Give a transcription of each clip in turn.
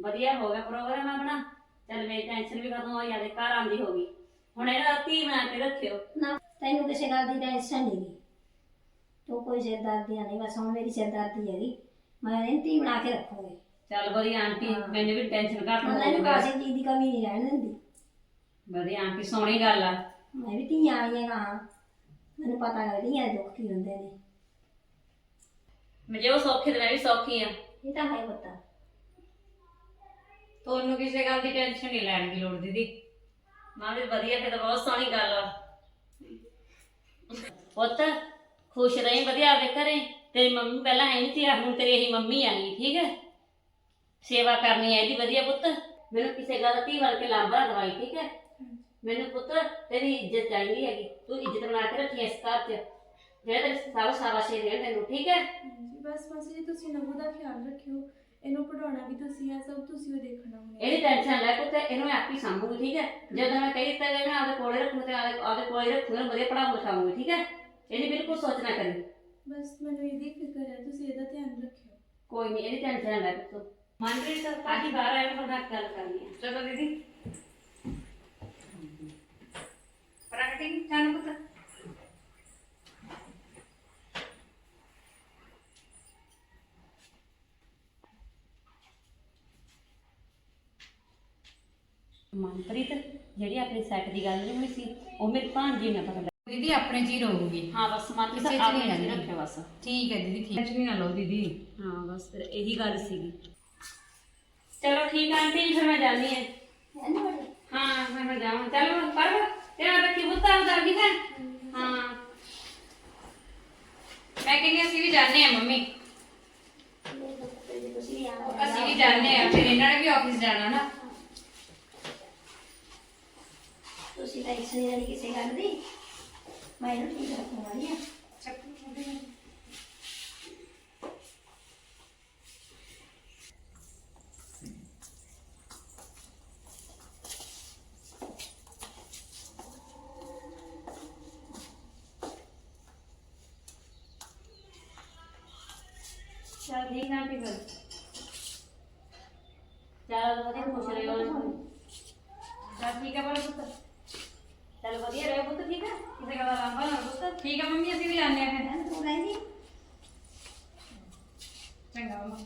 ਵਧੀਆ ਹੋ ਗਿਆ ਪ੍ਰੋਗਰਾਮ ਆਪਣਾ। ਚੱਲ ਮੇਰੀ ਟੈਨਸ਼ਨ ਵੀ ਖਤਮ ਹੋ ਜਾਂਦੀ ਘਰ ਆਂਦੀ ਹੋ ਗਈ। ਹੁਣ ਇਹਦਾ ਧੀ ਬਣਾ ਕੇ ਰੱਖਿਓ। ਨਾ ਤੈਨੂੰ ਕਿਸੇ ਗੱਲ ਦੀ ਟੈਨਸ਼ਨ ਨਹੀਂ ਗੀ। ਤੂੰ ਕੋਈ ਸਿਰਦਰਦੀ ਨਹੀਂ ਬਸ ਹੁਣ ਮੇਰੀ ਸਿਰਦਰਦੀ ਹੈਗੀ। ਮੈਂ ਇਹਨੂੰ ਧੀ ਬਣਾ ਕੇ ਰੱਖੂਗੀ। ਚੱਲ ਵਧੀਆ ਆਂਟੀ ਹਾਂ। ਮੈਨੂੰ ਵੀ ਟੈਨਸ਼ਨ ਘੱਟ ਹੋ ਗਈ ਕਾਸੇ ਚੀਜ਼ ਦੀ ਕਮੀ ਨਹੀਂ ਰਹਿਣ ਦਿੰਦੀ। ਵਧੀਆ ਆਂਟੀ ਸੋਹਣੀ ਗੱਲ ਆ। ਮੈਂ ਵੀ ਧੀਆਂ ਆਈਆਂ ਗਾ। ਮੈਨੂੰ ਪਤਾ ਹੈ ਧੀਆਂ ਦੇ ਦੁੱਖ ਕੀ ਹੁੰਦੇ ਨੇ। ਮੈਂ ਜੇ ਉਹ ਸੌਖੀ ਤੇ ਮੈਂ ਵੀ ਸੌਖੀ ਆ। ਇਹ ਤਾਂ ਹੈ ਪਤਾ। ਤੁਹਾਨੂੰ ਕਿਸੇ ਗੱਲ ਦੀ ਟੈਨਸ਼ਨ ਨਹੀਂ ਲੈਣ ਦੀ ਲੋੜ ਦੀਦੀ। ਮਾਂ ਵੀ ਵਧੀਆ ਫਿਰ ਤਾਂ ਬਹੁਤ ਸੋਹਣੀ ਗੱਲ ਆ। ਪੁੱਤ ਖੁਸ਼ ਰਹੀਂ ਵਧੀਆ ਆਵੇ ਘਰੇ। ਤੇਰੀ ਮੰਮੀ ਪਹਿਲਾਂ ਹੈ ਨਹੀਂ ਸੀ ਹੁਣ ਤੇਰੀ ਇਹੀ ਮੰਮੀ ਆ ਗਈ ਠੀਕ ਹੈ? ਸੇਵਾ ਕਰਨੀ ਹੈ ਇਹਦੀ ਵਧੀਆ ਪੁੱਤ। ਮੈਨੂੰ ਕਿਸੇ ਗੱਲ ਦਾ ਧੀ ਵਰ ਕੇ ਲਾਂਬਾ ਦਵਾਈ ਠੀਕ ਹੈ? ਮੈਨੂੰ ਪੁੱਤ ਤੇਰੀ ਇੱਜ਼ਤ ਚਾਹੀਦੀ ਹੈਗੀ। ਤੂੰ ਇੱਜ਼ਤ ਬਣਾ ਕੇ ਰੱਖੀ ਇਸ ਘਰ 'ਚ। ਜਿਹੜਾ ਤੇਰੇ ਸਭ ਸ਼ਾਬਾਸ਼ੇ ਦੇਣ ਤੈਨੂੰ ਠੀਕ ਹੈ? ਬਸ ਮਾਸੀ ਜੀ ਤੁਸੀਂ ਦਾ ਖਿਆਲ ਰੱਖਿਓ। ਇਹਨੂੰ ਪੜਾਉਣਾ ਵੀ ਤੁਸੀਂ ਆ ਸਭ ਤੁਸੀਂ ਉਹ ਦੇਖਣਾ ਹੁਣ। ਇਹਦੀ ਟੈਨਸ਼ਨ ਲੈ ਪੁੱਤ ਇਹਨੂੰ ਮੈਂ ਆਪੀ ਸਾਂਭੂਗੀ ਠੀਕ ਹੈ? ਜਦੋਂ ਮੈਂ ਕਹੀ ਦਿੱਤਾ ਜੇ ਮੈਂ ਆਪਦੇ ਕੋਲੇ ਰੱਖੂ ਤੇ ਆਪਦੇ ਆਪਦੇ ਕੋਲੇ ਰੱਖੂ ਇਹਨੂੰ ਵਧੀਆ ਪੜਾਉਂ ਲਿਖਾਉਂਗੀ ਠੀਕ ਹੈ? ਇਹਦੀ ਬਿਲਕੁਲ ਸੋਚ ਨਾ ਕਰੀ। ਬਸ ਮੈਨੂੰ ਇਹਦੀ ਫਿਕਰ ਹੈ ਤੁਸੀਂ ਇਹਦਾ ਧਿਆਨ ਰੱਖਿਓ। ਕੋਈ ਨਹੀਂ ਇਹਦੀ ਟੈਨਸ਼ਨ ਨਾ ਲੈ ਪੁੱਤ। ਮਨਪ੍ਰੀਤ ਕਾਜੀ ਬਾਹਰ ਆਇਆ ਮੈਂ ਤੁਹਾਡੇ ਨਾਲ ਗੱਲ ਕਰਨੀ ਹੈ। ਚਲੋ ਦੀਦੀ। ਪ੍ਰਗਟੀ ਚੱਲ ਪੁੱਤ। ਮਨਪ੍ਰੀਤ ਜਿਹੜੀ ਆਪਣੀ ਸੈੱਟ ਦੀ ਗੱਲ ਨਹੀਂ ਹੋਈ ਸੀ ਉਹ ਮੇਰੀ ਭਾਂਜੀ ਨੇ ਪਤਾ ਦੀਦੀ ਆਪਣੇ ਚ ਹੀ ਰਹੂਗੀ। ਹਾਂ ਬਸ ਮਨਪ੍ਰੀਤ ਕਿਸੇ ਚ ਆਪ ਨਹੀਂ ਨਹੀਂ ਰਹਿੰਦੀ। ਰੱਖਿਆ ਬਸ। ਠੀਕ ਹੈ ਦੀਦੀ ਠੀਕ। ਟੈਨਸ਼ਨ ਨਾ ਲਓ ਦੀਦੀ। ਹਾਂ ਬਸ ਫਿਰ ਇਹੀ ਗੱਲ ਸੀਗੀ। ਚਲੋ ਠੀਕ ਆ ਆਂਟੀ ਜੀ ਫਿਰ ਮੈਂ ਜਾਣੀ ਹੈ। ਮੈਂ ਜਾਵਾਂ। ਚਲੋ ਪਰ ਰੱਖੀ ਮੈਂ ਕਹਿੰਦੀ ਅਸੀਂ ਵੀ ਜਾਣੇ ਆ ਮੰਮੀ। ਅਸੀਂ ਵੀ ਜਾਣੇ ਆ ਫਿਰ ਇਹਨਾਂ ਨੇ ਵੀ ਆਫਿਸ ਜਾਣਾ ਨਾ ਤੁਸੀਂ ਟੈਨਸ਼ਨ ਨਹੀਂ ਲੈਣੀ ਕਿਸੇ ਗੱਲ ਦੀ। ਮੈਂ ਇਹਨੂੰ ਠੀਕ ਰੱਖਣ ਵਾਲੀ ਆ। ਚਲ ਠੀਕ ਆ ਆਂਟੀ ਫਿਰ। ਚਲ ਖੁਸ਼ ਰਹੋ। ਚਲ ਠੀਕ ਹੈ ਪਰ ਪੁੱਤ ਚਲ ਵਧੀਆ ਰਹੋ ਪੁੱਤ ਠੀਕ ਗੱਲ ਦਾ ਲਾਂਭਾ ਪੁੱਤ। ਠੀਕ ਮੰਮੀ ਅਸੀਂ ਵੀ ਜਾਣੇ ਆ ਫਿਰ। ਹੈ ਤੂੰ ਚੰਗਾ ਮੰਮਾ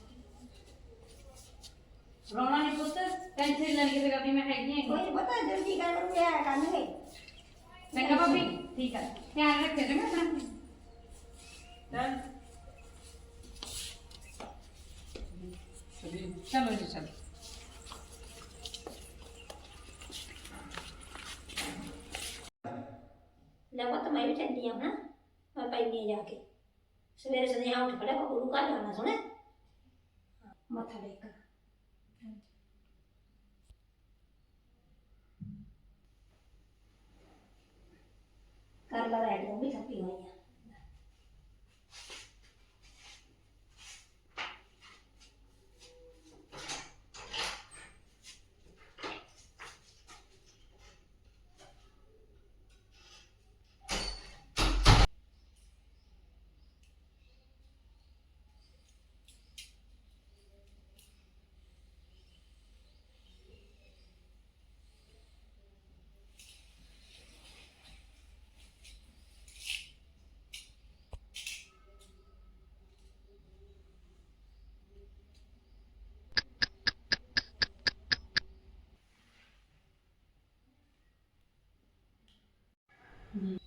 ਰੋਣਾ ਨਹੀਂ ਪੁੱਤ ਟੈਨਸ਼ਨ ਲੈਣੀ ਕਿਸੇ ਗੱਲ ਦੀ ਮੈਂ ਹੈਗੀ ਹਾਂ ਕੋਈ ਪਤਾ ਜਲਦੀ ਕਰ ਨੂੰ ਆਇਆ ਕਰਨਗੇ। ਚੰਗਾ ਭਾਬੀ ਠੀਕ ਹੈ ਧਿਆਨ ਰੱਖਿਓ ਆਪਣਾ ਚਲੋ ਜੀ ਚਲੋ ਲੈ ਪੁੱਤ ਮੈਂ ਵੀ ਚੱਲੀ ਆ ਨਾ ਮੈਂ ਪੈਣੀ ਜਾ ਕੇ। ਸਵੇਰੇ ਸਵੇਰੇ ਉੱਠ ਖੜਾ ਗੁਰੂ ਘਰ ਜਾਣਾ ਸੁਣੇ ਮੱਥਾ ਟੇਕ। ਕਰ ਲਾ ਰੈਡੀ, ਉਹ ਵੀ ਥੱਕੀ ਹੋਈ ਆ। Mm-hmm.